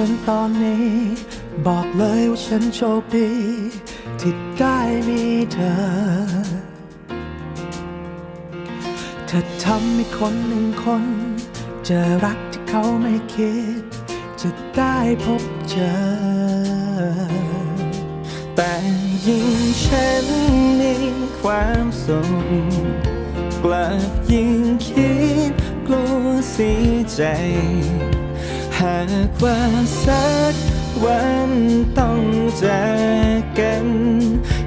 อนนี้ บอกเลยว่าฉันโชคดี ที่ได้มีเธอ เธอทำให้คนหนึ่งคน เจอรักที่เขาไม่คิด จะได้พบเจอ แต่ยิ่งฉันมีความสุขกลับยิ่งคิดกลัวเสียใจ หากว่าสักวันต้องจากกัน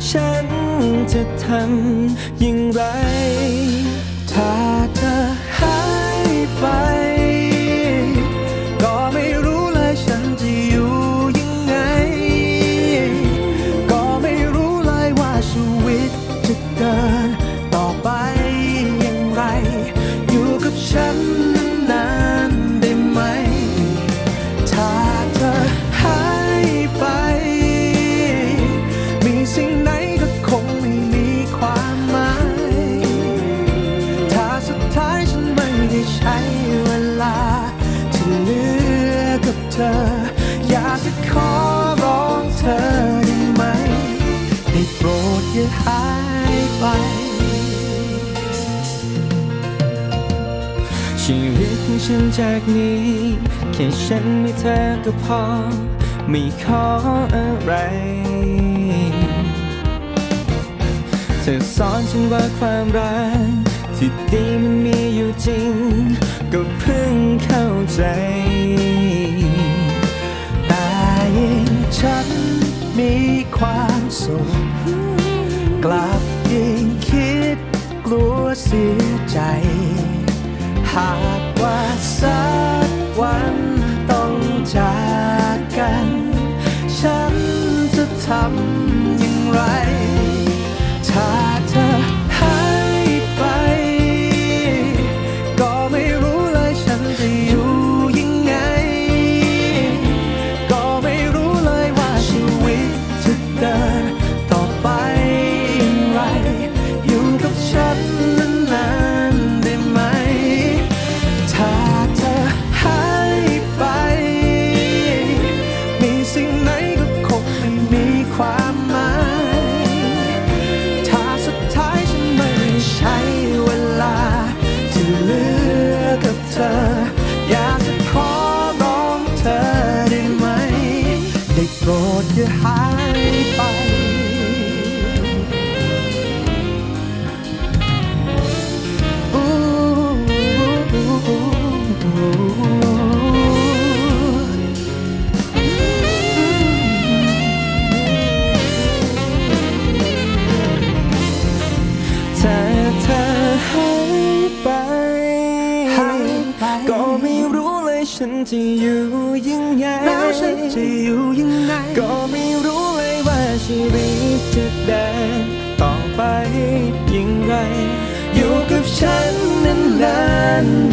ฉันจะทำอย่างไรถ้า อ อยากจะขอร้องเธอได้ไหม ได้โปรดอย่าหายไป ชีวิตของฉันจากนี้ แค่ฉันมีเธอก็พอ ไม่ขออะไรเธอสอนฉันว่าความรักที่ดีมันมีอยู่จริง ก็เพิ่งเข้าใจ ฉันมีความสุข กลับยิ่งคิดกลัวเสียใจ หากว่าสักวันต้องจากกัน ฉันจะทำอย่างไร โปร ฉันจะอยู่ยังไงแล้วฉันจะอยู่ยังไง ก็ไม่รู้เลยว่าชีวิตจะเดินต่อไปอย่างไรอยู่กับฉันนานๆไ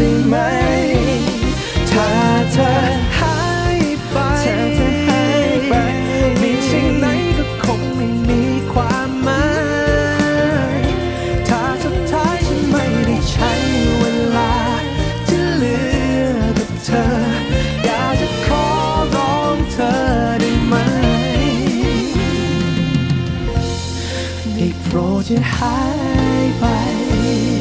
走进海白。